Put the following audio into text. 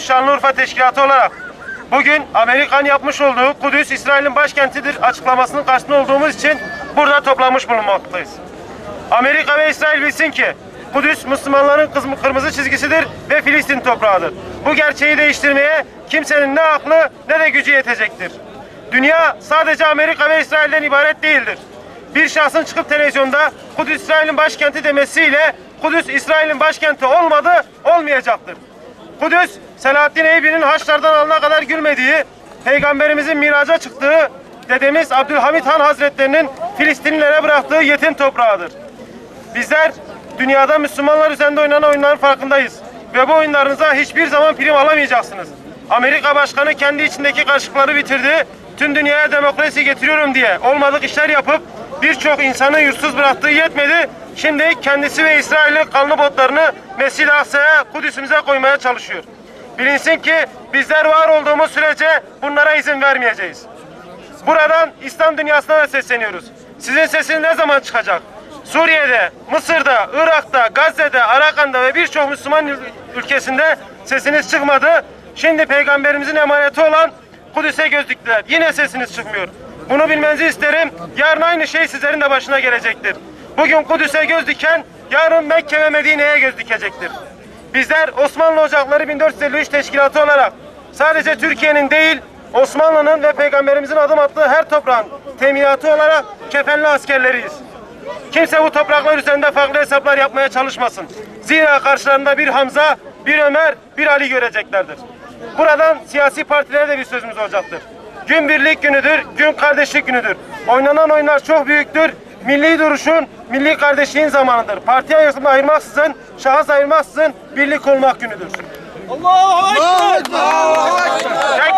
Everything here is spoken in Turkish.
Şanlıurfa Teşkilatı olarak bugün Amerika'nın yapmış olduğu Kudüs İsrail'in başkentidir açıklamasının karşısında olduğumuz için burada toplanmış bulunmaktayız. Amerika ve İsrail bilsin ki Kudüs Müslümanların kırmızı çizgisidir ve Filistin toprağıdır. Bu gerçeği değiştirmeye kimsenin ne aklı ne de gücü yetecektir. Dünya sadece Amerika ve İsrail'den ibaret değildir. Bir şahsın çıkıp televizyonda Kudüs İsrail'in başkenti demesiyle Kudüs İsrail'in başkenti olmadı, olmayacaktır. Kudüs, Selahaddin Eyyubi'nin Haçlardan alana kadar gülmediği, Peygamberimizin miraca çıktığı, dedemiz Abdülhamit Han Hazretlerinin Filistinlilere bıraktığı yetim toprağıdır. Bizler dünyada Müslümanlar üzerinde oynanan oyunların farkındayız. Ve bu oyunlarınıza hiçbir zaman prim alamayacaksınız. Amerika Başkanı kendi içindeki karışıkları bitirdi. Tüm dünyaya demokrasi getiriyorum diye olmadık işler yapıp birçok insanı yursuz bıraktığı yetmedi. Şimdi kendisi ve İsrail'in kanlı botlarını Mescid-i Aksa'ya, Kudüs'ümüze koymaya çalışıyor. Bilinsin ki bizler var olduğumuz sürece bunlara izin vermeyeceğiz. Buradan İslam dünyasına da sesleniyoruz. Sizin sesiniz ne zaman çıkacak? Suriye'de, Mısır'da, Irak'ta, Gazze'de, Arakan'da ve birçok Müslüman ül- ülkesinde sesiniz çıkmadı. Şimdi peygamberimizin emaneti olan Kudüs'e göz diktiler. Yine sesiniz çıkmıyor. Bunu bilmenizi isterim. Yarın aynı şey sizlerin de başına gelecektir. Bugün Kudüs'e göz diken, yarın Mekke ve Medine'ye göz dikecektir. Bizler Osmanlı Ocakları 1453 Teşkilatı olarak sadece Türkiye'nin değil, Osmanlı'nın ve Peygamberimizin adım attığı her toprağın teminatı olarak kefenli askerleriyiz. Kimse bu topraklar üzerinde farklı hesaplar yapmaya çalışmasın. Zira karşılarında bir Hamza, bir Ömer, bir Ali göreceklerdir. Buradan siyasi partilere de bir sözümüz olacaktır. Gün birlik günüdür, gün kardeşlik günüdür. Oynanan oyunlar çok büyüktür. Milli duruşun, milli kardeşliğin zamanıdır. Parti ayırma ayırmaksızın, şahıs ayırmaksızın birlik olmak günüdür. Allahu Ekber! Cenk